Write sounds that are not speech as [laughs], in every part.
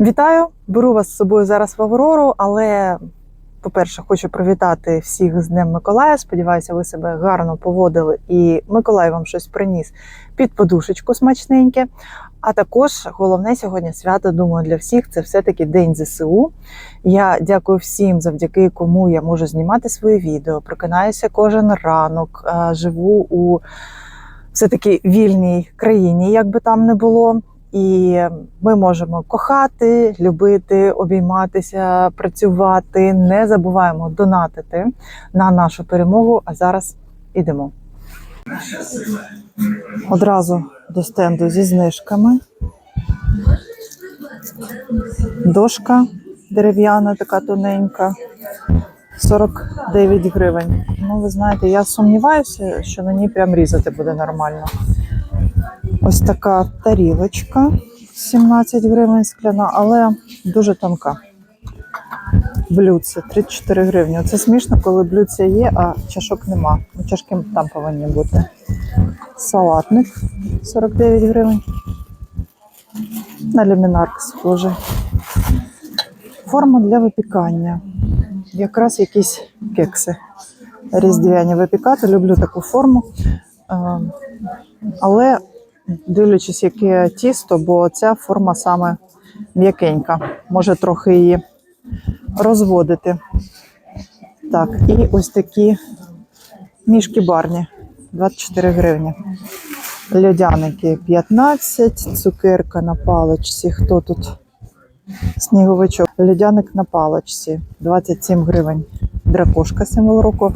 Вітаю! Беру вас з собою зараз в Аврору, але, по-перше, хочу привітати всіх з Днем Миколая. Сподіваюся, ви себе гарно поводили і Миколай вам щось приніс під подушечку смачненьке. А також головне сьогодні свято, думаю, для всіх це все-таки День ЗСУ. Я дякую всім, завдяки кому я можу знімати свої відео. Прокинаюся кожен ранок, живу у все-таки вільній країні, як би там не було. І ми можемо кохати, любити, обійматися, працювати. Не забуваємо донатити на нашу перемогу. А зараз ідемо. Одразу до стенду зі знижками. Дошка дерев'яна, така тоненька. 49 гривень. Ну, ви знаєте, я сумніваюся, що на ній прям різати буде нормально. Ось така тарілочка 17 гривень скляна, але дуже тонка. Блюдце 34 гривні. Це смішно, коли блюдце є, а чашок нема. Ну, чашки там повинні бути. Салатник 49 гривень. На люмінарк схожий. Форма для випікання. Якраз якісь кекси. Різдвяні випікати. Люблю таку форму. Е, Але дивлячись, яке тісто, бо ця форма саме м'якенька. Може трохи її розводити. Так, і ось такі мішки барні 24 гривні. Льодяники 15, цукерка на паличці. Хто тут? Сніговичок. Льодяник на паличці 27 гривень. Дракошка символ року.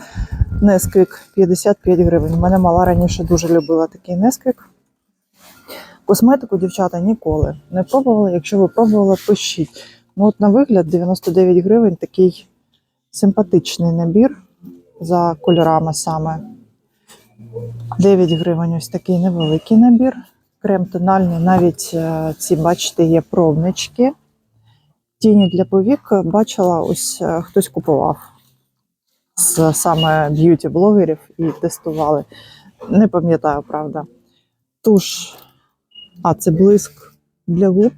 Несквік 55 гривень. У мене мала раніше дуже любила такий несквік. Косметику, дівчата, ніколи не пробувала. Якщо ви пробували, пишіть. Ну, от на вигляд 99 гривень такий симпатичний набір за кольорами саме. 9 гривень ось такий невеликий набір. Крем тональний, навіть е, ці, бачите, є пробнички. Тіні для повік бачила, ось е, хтось купував з саме б'юті-блогерів і тестували. Не пам'ятаю, правда. Туш а, це блиск для губ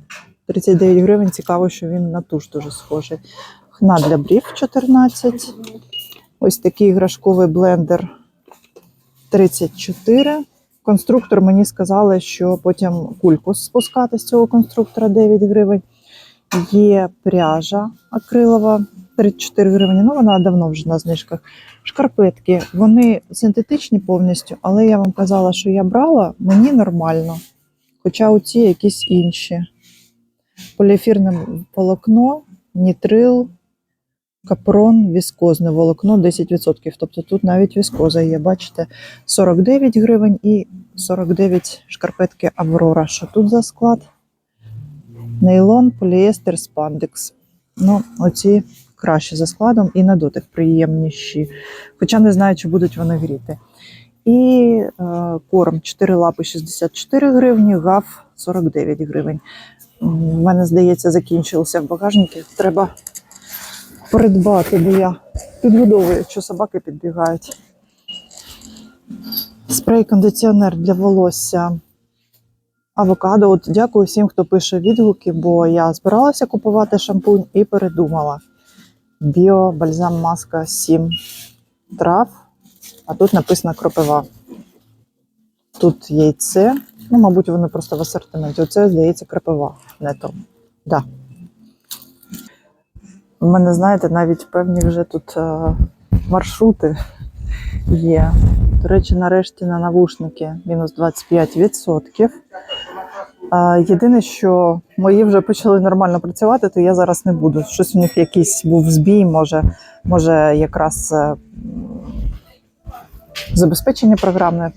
39 гривень. Цікаво, що він на туш дуже схожий. Хна для брів 14. Ось такий іграшковий блендер 34. Конструктор мені сказали, що потім кульку спускати з цього конструктора 9 гривень. Є пряжа акрилова 34 гривні. Ну, вона давно вже на знижках. Шкарпетки, вони синтетичні повністю, але я вам казала, що я брала, мені нормально. Хоча оці якісь інші. Поліефірне волокно, нітрил, капрон, віскозне волокно 10%. Тобто тут навіть віскоза є, бачите, 49 гривень і 49 шкарпетки Аврора. Що тут за склад? Нейлон, поліестер, спандекс. Ну, оці краще за складом і на дотик приємніші. Хоча не знаю, чи будуть вони гріти. І е, корм 4 лапи 64 гривні, гаф 49 гривень. У мене, здається, закінчилося в багажнику. Треба придбати, бо я підгодовую, що собаки підбігають. Спрей-кондиціонер для волосся. Авокадо. От дякую всім, хто пише відгуки, бо я збиралася купувати шампунь і передумала. Біо бальзам маска 7 трав, а тут написано кропива. Тут яйце. Ну, мабуть, вони просто в асортименті. Оце, здається, кропива. Не то. Да. У мене, знаєте, навіть певні вже тут е, маршрути є. До речі, нарешті на навушники мінус 25%. Е, Єдине, що мої вже почали нормально працювати, то я зараз не буду. Щось у них якийсь був збій, може, може якраз е, забезпечення програмне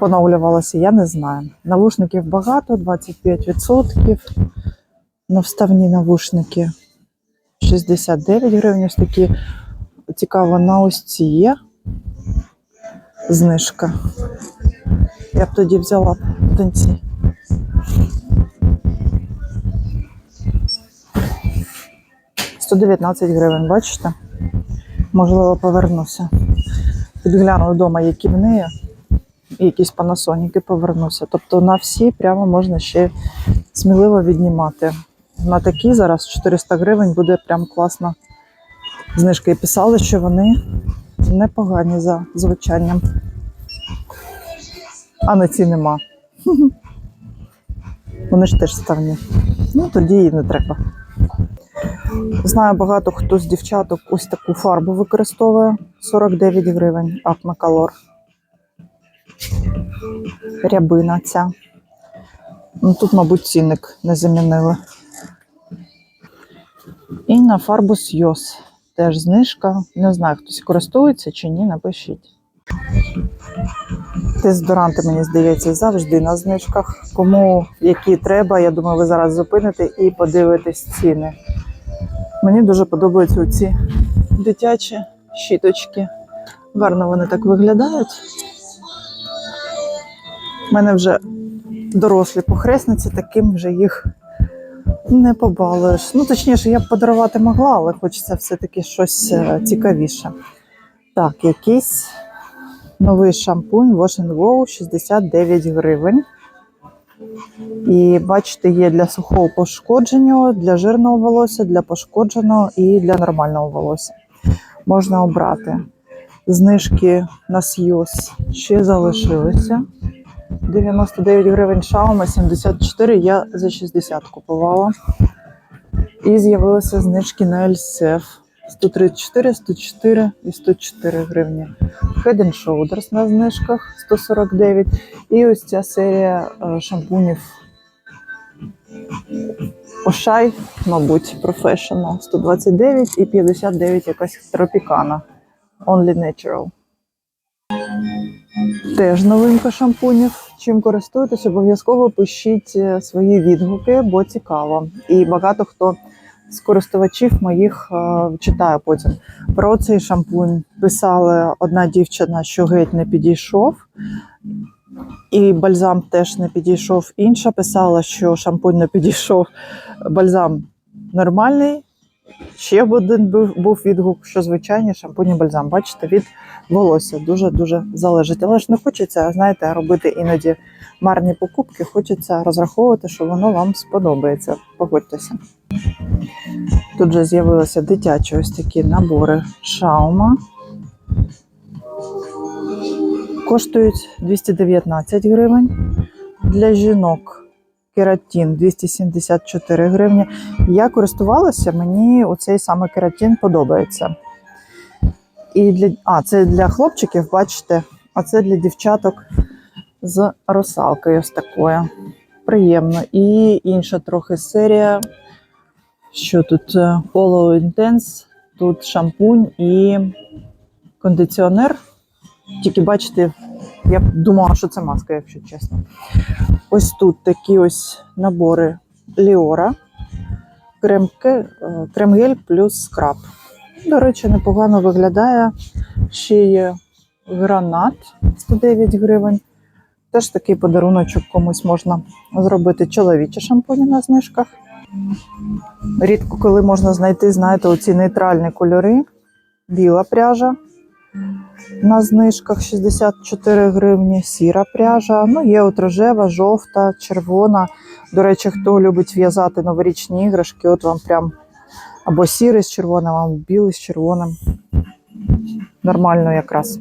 поновлювалося, я не знаю. Навушників багато, 25%. На вставні навушники 69 гривень. Ось такі цікаво, на ось ці є знижка. Я б тоді взяла доньці. Сто 19 гривень, бачите? Можливо, повернуся. Підгляну вдома, які в неї, якісь панасоніки повернуся. Тобто на всі прямо можна ще сміливо віднімати. на такі зараз 400 гривень буде прям класна знижка. І писали, що вони непогані за звучанням. А на ці нема. [laughs] Вони ж теж ставні. Ну, тоді і не треба. Знаю, багато хто з дівчаток ось таку фарбу використовує 49 гривень Акмакалор. Рябина ця. Ну, тут, мабуть, цінник не замінили. І на фарбу Сйос. Теж знижка. Не знаю, хтось користується чи ні, напишіть. Дезодоранти, мені здається, завжди на знижках. Кому які треба, я думаю, ви зараз зупините і подивитесь ціни. Мені дуже подобаються ці дитячі щіточки. Гарно вони так виглядають. У мене вже дорослі похресниці, таким вже їх не побалуєш. Ну, точніше, я б подарувати могла, але хочеться все-таки щось е, цікавіше. Так, якийсь новий шампунь Wash Go 69 гривень. І бачите, є для сухого пошкодженого, для жирного волосся, для пошкодженого і для нормального волосся. Можна обрати. Знижки на Сйоз ще залишилися. 99 гривень шаума, 74 я за 60 купувала. І з'явилися знижки на Ельсеф. 134, 104 і 104 гривні. Head and Shoulders на знижках 149. І ось ця серія е, шампунів Ошай, мабуть, Professional 129 і 59 якась тропікана. Only Natural. Теж новинка шампунів. Чим користуєтесь, обов'язково пишіть е, свої відгуки, бо цікаво. І багато хто з користувачів моїх е, читаю потім. Про цей шампунь писала одна дівчина, що геть не підійшов. І бальзам теж не підійшов. Інша писала, що шампунь не підійшов. Бальзам нормальний. Ще один був, відгук, що звичайний шампунь і бальзам. Бачите, від волосся дуже-дуже залежить. Але ж не хочеться, знаєте, робити іноді марні покупки. Хочеться розраховувати, що воно вам сподобається. Погодьтеся. Тут же з'явилися дитячі ось такі набори шаума. Коштують 219 гривень. Для жінок кератин 274 гривні. Я користувалася, мені оцей саме кератин подобається. І для, а, це для хлопчиків, бачите, а це для дівчаток з русалкою ось такою. Приємно. І інша трохи серія. Що тут е, Polo Intense, тут шампунь і кондиціонер. Тільки бачите, я думала, що це маска, якщо чесно. Ось тут такі ось набори Ліора, е, крем-гель плюс скраб. До речі, непогано виглядає. Ще є гранат 109 гривень. Теж такий подаруночок комусь можна зробити чоловічі шампуні на знижках. Рідко коли можна знайти, знаєте, оці нейтральні кольори. Біла пряжа на знижках 64 гривні, сіра пряжа. Ну, є от рожева, жовта, червона. До речі, хто любить в'язати новорічні іграшки, от вам прям або сірий з червоним, або білий з червоним. Нормально якраз.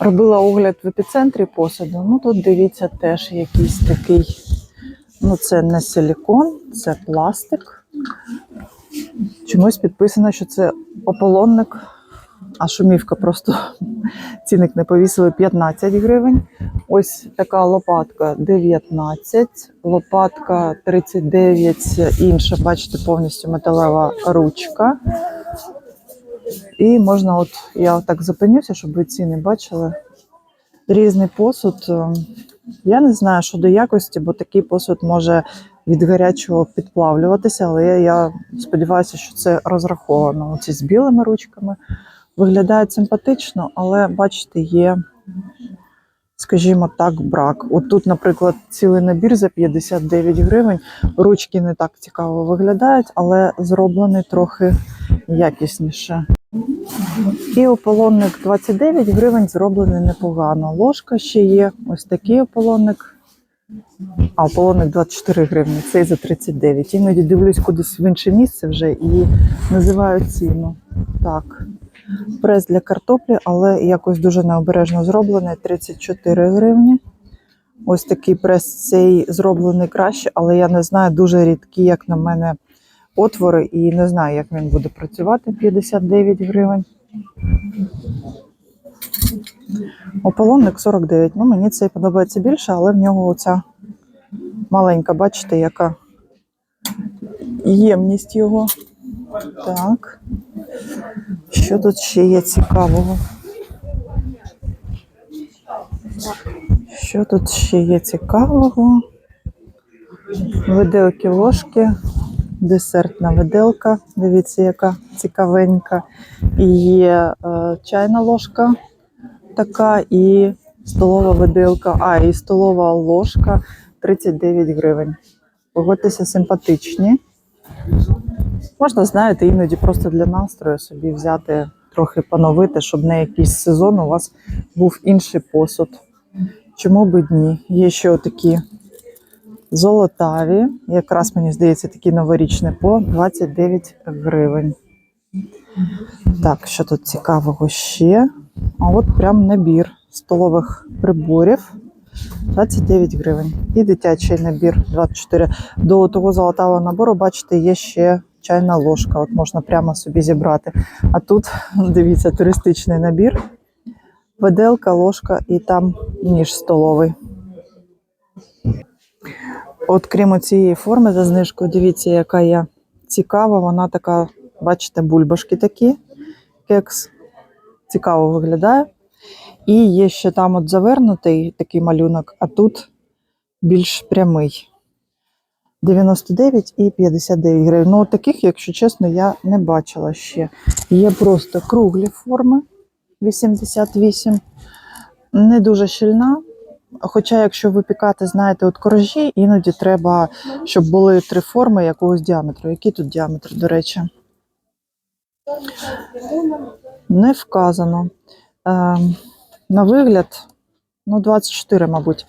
Робила огляд в епіцентрі посуду. Ну тут дивіться теж якийсь такий. Ну, це не силікон, це пластик. Чомусь підписано, що це ополонник, а шумівка просто [laughs] цінник не повісили 15 гривень. Ось така лопатка 19, лопатка 39, інша, бачите, повністю металева ручка. І можна, от я так зупинюся, щоб ви ціни бачили. Різний посуд. Я не знаю щодо якості, бо такий посуд може від гарячого підплавлюватися, але я сподіваюся, що це розраховано. Оці з білими ручками виглядають симпатично, але бачите, є, скажімо так, брак. От тут, наприклад, цілий набір за 59 гривень. Ручки не так цікаво виглядають, але зроблений трохи якісніше. І ополонник 29 гривень зроблений непогано. Ложка ще є. Ось такий ополонник А полоник 24 гривні, цей за 39. Іноді дивлюсь кудись в інше місце вже і називаю ціну. Так. Прес для картоплі, але якось дуже необережно зроблений 34 гривні. Ось такий прес цей зроблений краще, але я не знаю, дуже рідкі, як на мене, отвори, і не знаю, як він буде працювати. 59 гривень. Ополонник 49. Ну, мені цей подобається більше, але в нього оця маленька, бачите, яка ємність його. Так. Що тут ще є цікавого? Що тут ще є цікавого? Виделки ложки, десертна виделка. Дивіться, яка цікавенька. І є е, чайна ложка така, і столова виделка, а, і столова ложка 39 гривень. Погодьтеся, симпатичні. Можна, знаєте, іноді просто для настрою собі взяти, трохи поновити, щоб на якийсь сезон у вас був інший посуд. Чому би ні? Є ще отакі золотаві, якраз мені здається, такі новорічні по 29 гривень. Так, що тут цікавого ще? А от прям набір столових приборів 29 гривень. І дитячий набір 24. До того золотавого набору, бачите, є ще чайна ложка. От можна прямо собі зібрати. А тут, [laughs] дивіться, туристичний набір. Виделка, ложка і там ніж столовий. От крім цієї форми за знижкою, дивіться, яка є цікава. Вона така, бачите, бульбашки такі. Кекс цікаво виглядає. І є ще там от завернутий такий малюнок, а тут більш прямий. 99 і 59 гривень. Ну, таких, якщо чесно, я не бачила ще. Є просто круглі форми 88. Не дуже щільна. Хоча, якщо випікати, знаєте, от коржі, іноді треба, щоб були три форми якогось діаметру. Який тут діаметр, до речі? Не вказано. Ем, на вигляд, ну, 24, мабуть.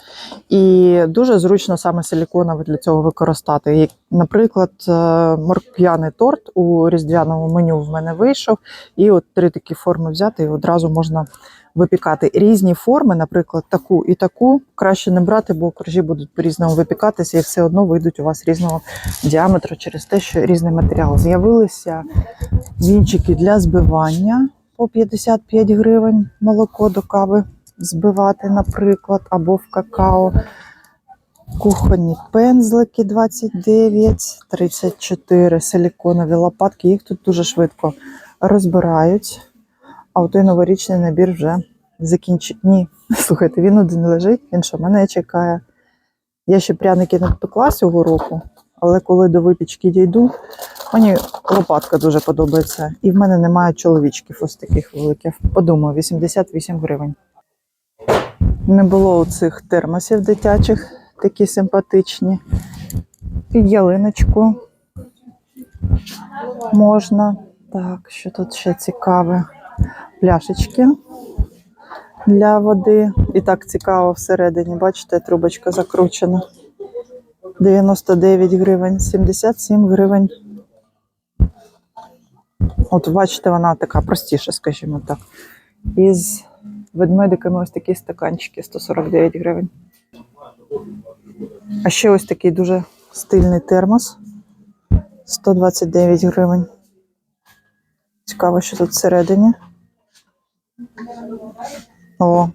І дуже зручно саме силіконове для цього використати. Наприклад, е, морквяний торт у різдвяному меню в мене вийшов. І от три такі форми взяти, і одразу можна випікати. Різні форми, наприклад, таку і таку, краще не брати, бо коржі будуть по-різному випікатися, і все одно вийдуть у вас різного діаметру через те, що різний матеріал. З'явилися вінчики для збивання по 55 гривень молоко до кави збивати, наприклад, або в какао. Кухонні пензлики 29, 34 силіконові лопатки. Їх тут дуже швидко розбирають. А той новорічний набір вже закінчив. Ні, [laughs] слухайте, він один лежить, він що мене чекає. Я ще пряники не пекла цього року, але коли до випічки дійду, мені лопатка дуже подобається. І в мене немає чоловічків ось таких великих. Подумаю, 88 гривень. Не було цих термосів дитячих, такі симпатичні. Під ялиночку можна. Так, що тут ще цікаве? Пляшечки для води. І так цікаво всередині, бачите, трубочка закручена. 99 гривень, 77 гривень. От бачите, вона така простіша, скажімо так. Із ведмедиками ось такі стаканчики 149 гривень. А ще ось такий дуже стильний термос 129 гривень. Цікаво, що тут всередині. О.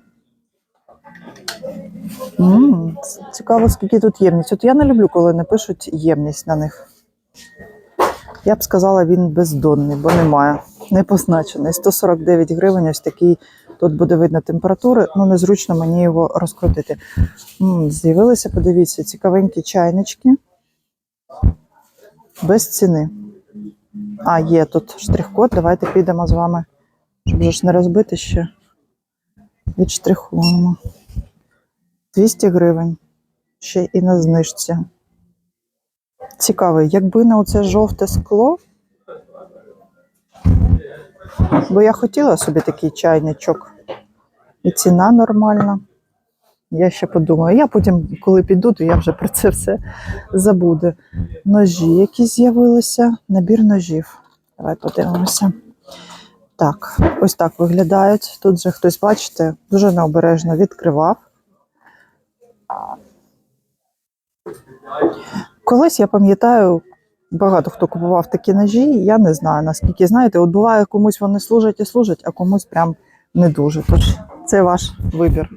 м цікаво, скільки тут ємність. От я не люблю, коли не пишуть ємність на них. Я б сказала, він бездонний, бо немає. Не позначений. 149 гривень, ось такий. Тут буде видно температури, ну незручно мені його розкрутити. З'явилися, подивіться, цікавенькі чайнички. Без ціни. А, є тут штрих-код. Давайте підемо з вами, щоб ж не розбити ще. Відштрихуємо. 200 гривень. Ще і на знижці. Цікавий, якби не оце жовте скло. Бо я хотіла собі такий чайничок. І ціна нормальна. Я ще подумаю. Я потім, коли піду, то я вже про це все забуду. Ножі, які з'явилися, набір ножів. Давай подивимося. Так, ось так виглядають. Тут же хтось, бачите, дуже необережно відкривав. Колись я пам'ятаю, багато хто купував такі ножі. Я не знаю наскільки знаєте, от буває, комусь вони служать і служать, а комусь прям не дуже. Тож це ваш вибір.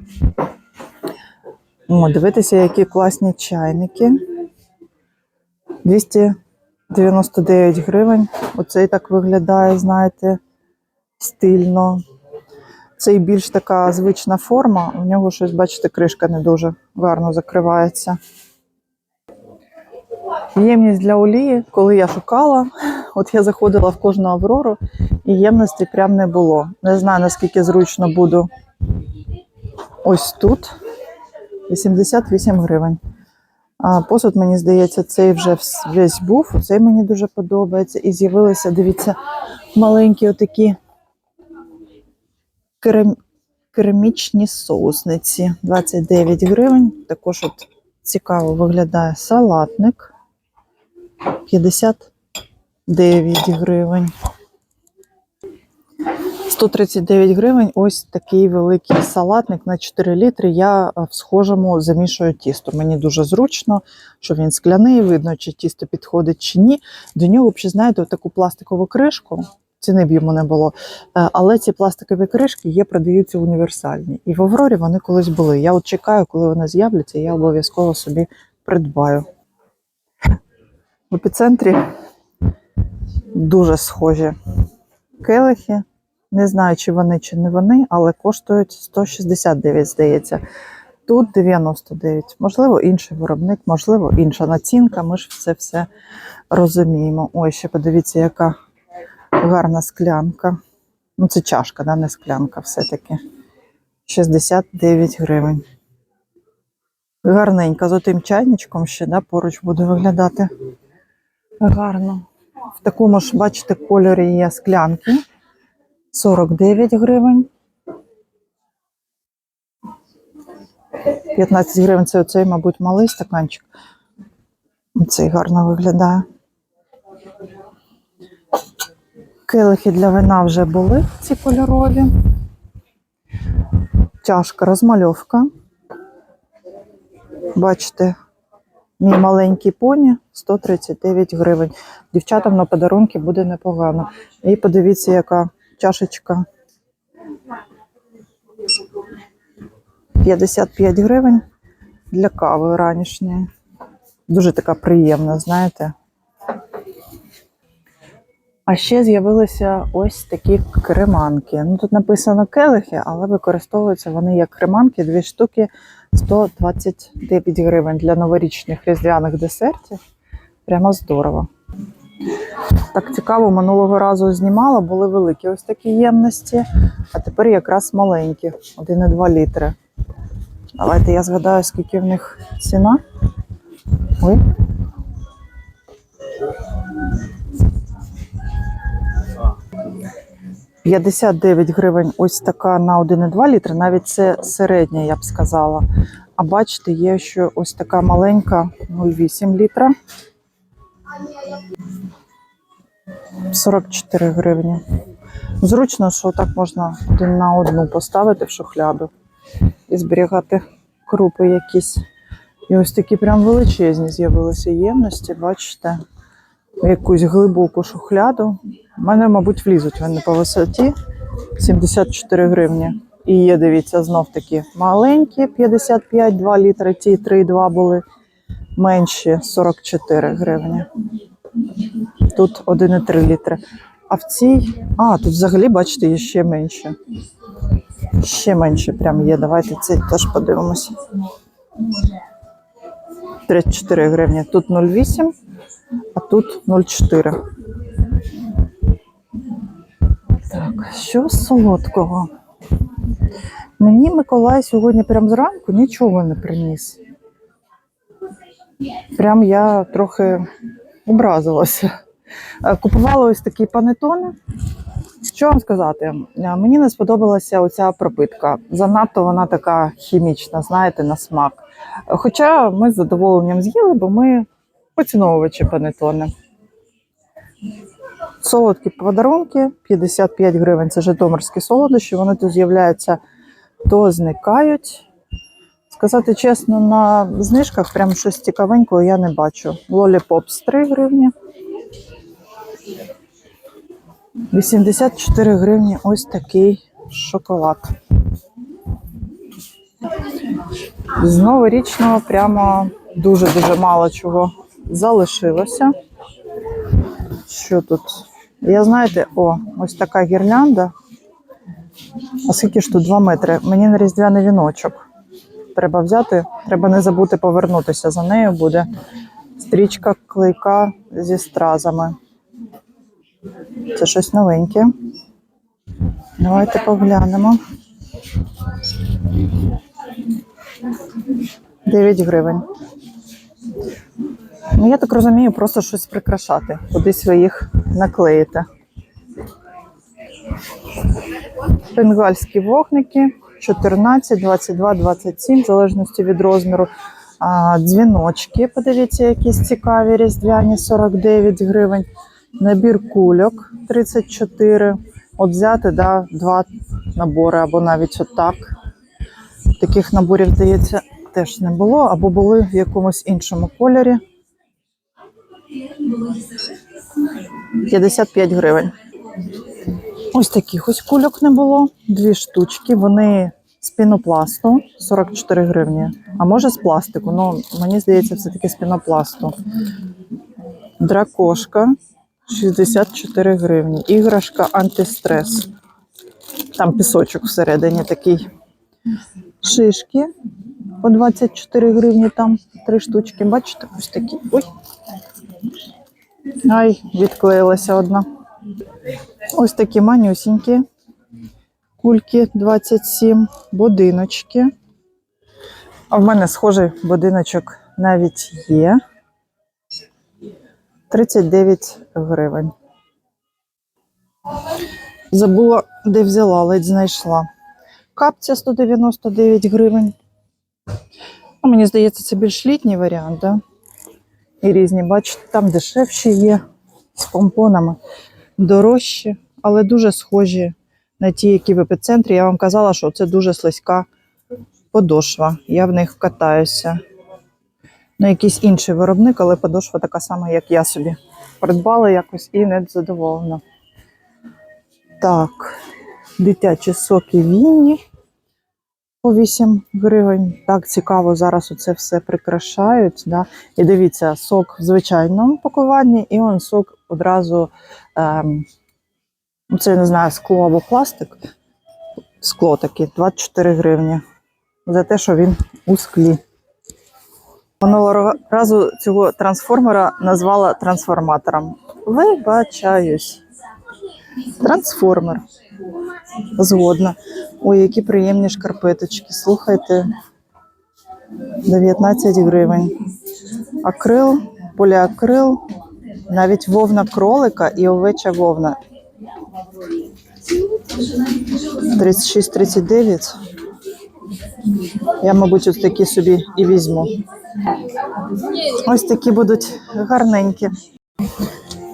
О, дивитися, які класні чайники. 299 гривень. Оцей так виглядає, знаєте, стильно. Цей більш така звична форма. У нього щось, бачите, кришка не дуже гарно закривається. Ємність для олії, коли я шукала, от я заходила в кожну аврору, і ємності прям не було. Не знаю, наскільки зручно буду ось тут. 88 гривень. Посуд, мені здається, цей вже весь був. Цей мені дуже подобається. І з'явилися, дивіться, маленькі отакі керам... керамічні соусниці. 29 гривень. Також от цікаво виглядає салатник. 59 гривень. 139 гривень. Ось такий великий салатник на 4 літри. Я е, в схожому замішую тісто. Мені дуже зручно, що він скляний, видно, чи тісто підходить чи ні. До нього, ще, знаєте, таку пластикову кришку. Ціни б йому не було. Е, Але ці пластикові кришки є, продаються універсальні. І в Аврорі вони колись були. Я от чекаю, коли вони з'являться, я обов'язково собі придбаю. В епіцентрі дуже схожі келихи. Не знаю, чи вони, чи не вони, але коштують 169, здається. Тут 99. Можливо, інший виробник, можливо, інша націнка. Ми ж це все розуміємо. Ой, ще подивіться, яка гарна склянка. Ну, це чашка, да, не склянка, все-таки. 69 гривень. Гарненька, з отим чайничком ще да, поруч буде виглядати гарно. В такому ж, бачите, кольорі є склянки. 49 гривень. 15 гривень це оцей, мабуть, малий стаканчик. Цей гарно виглядає. Келихи для вина вже були ці кольорові. Чашка розмальовка. Бачите, мій маленький поні 139 гривень. Дівчатам на подарунки буде непогано. І подивіться, яка чашечка. 55 гривень для кави ранішньої. Дуже така приємна, знаєте. А ще з'явилися ось такі креманки. Ну, тут написано келихи, але використовуються вони як креманки, дві штуки 129 гривень для новорічних різдвяних десертів. Прямо здорово. Так цікаво, минулого разу знімала, були великі ось такі ємності, а тепер якраз маленькі, 1,2 літри. Давайте я згадаю, скільки в них ціна. Ой. – 59 гривень ось така на 1,2 літри, навіть це середня, я б сказала. А бачите, є ще ось така маленька 0,8 літра. 44 гривні. Зручно, що так можна один на одну поставити в шухляду і зберігати крупи якісь. І ось такі прям величезні з'явилися ємності, бачите, якусь глибоку шухляду. У мене, мабуть, влізуть вони по висоті 74 гривні. І є, дивіться, знов такі маленькі 55, 2 літри, ті 3,2 були менші 44 гривні. Тут 1,3 літри. А в цій. А, тут взагалі, бачите, є ще менше. Ще менше прям є. Давайте цей теж подивимося. 34 гривні. Тут 0,8, а тут 0,4. Так, що з солодкого? Мені Миколай сьогодні прям зранку нічого не приніс. Прям я трохи образилася. Е, Купувала ось такі панетони. Що вам сказати? Е, Мені не сподобалася оця пропитка. Занадто вона така хімічна, знаєте, на смак. Хоча ми з задоволенням з'їли, бо ми поціновувачі панетони. Солодкі подарунки 55 гривень. Це житомирські солодощі. Вони тут з'являються, то зникають. Сказати чесно, на знижках прям щось цікавенького я не бачу. Лоліпопс 3 гривні. 84 гривні ось такий шоколад. З новорічного прямо дуже-дуже мало чого залишилося. Що тут? Я знаєте, о, ось така гірлянда. А скільки ж тут 2 метри? Мені на різдвяний віночок. Треба взяти, треба не забути повернутися за нею буде. Стрічка клейка зі стразами. Це щось новеньке. Давайте поглянемо. 9 гривень. Ну, я так розумію, просто щось прикрашати. Кудись ви їх наклеїте. Бенгальські вогники 14, 22, 27, в залежності від розміру. А, дзвіночки, подивіться, якісь цікаві різдвяні 49 гривень. Набір кульок 34. От взяти да, два набори або навіть отак. Таких наборів, здається, теж не було, або були в якомусь іншому кольорі. 55 гривень. Ось таких ось кульок не було. Дві штучки. Вони з пінопласту 44 гривні. А може з пластику. Ну, мені здається, все-таки з пінопласту. Дракошка 64 гривні. Іграшка антистрес. Там пісочок всередині такий. Шишки по 24 гривні, там три штучки. Бачите, ось такі. Ой. Ай, відклеїлася одна. Ось такі манюсінькі. Кульки 27, будиночки. А в мене схожий будиночок навіть є. 39 гривень. Забула, де взяла, ледь знайшла. Капця 199 гривень. Ну, мені здається, це більш літній варіант, да? І різні, бачите, там дешевші є з помпонами, дорожчі, але дуже схожі на ті, які в епіцентрі. Я вам казала, що це дуже слизька подошва. Я в них катаюся. Ну, якийсь інший виробник, але подошва така сама, як я собі. Придбала якось і не задоволена. Так, дитячі соки вінні по 8 гривень. Так цікаво, зараз оце все прикрашають. Да? І дивіться, сок в звичайному пакуванні, і он сок одразу, ем, ну, це не знаю, скло або пластик. Скло таке 24 гривні. За те, що він у склі. Минулого разу цього трансформера назвала трансформатором. Вибачаюсь. Трансформер. Згодна. Ой, які приємні шкарпеточки. Слухайте. 19 гривень. Акрил, поліакрил, навіть вовна кролика і овеча вовна. 36-39. Я, мабуть, ось такі собі і візьму. Ось такі будуть гарненькі.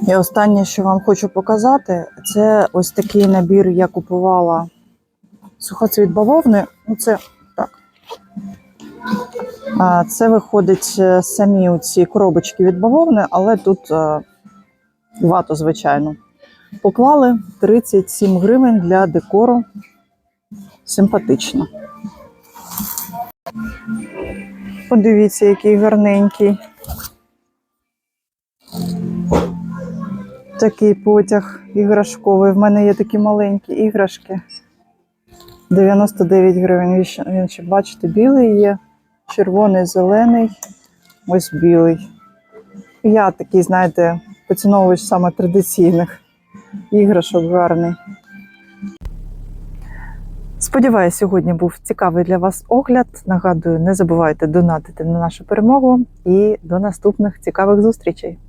І останнє, що вам хочу показати, це ось такий набір я купувала сухоцвіт бавовни. Ну, це так. Це виходить е, самі ці коробочки від бавовни, але тут е, вату, звичайно. Поклали 37 гривень для декору. Симпатично. Подивіться, який гарненький. Такий потяг іграшковий. В мене є такі маленькі іграшки. 99 гривень. Він ще- бачите, білий є, червоний, зелений, ось білий. Я такий, знаєте, поціновувач саме традиційних іграшок гарний. Сподіваюся, сьогодні був цікавий для вас огляд. Нагадую, не забувайте донатити на нашу перемогу і до наступних цікавих зустрічей.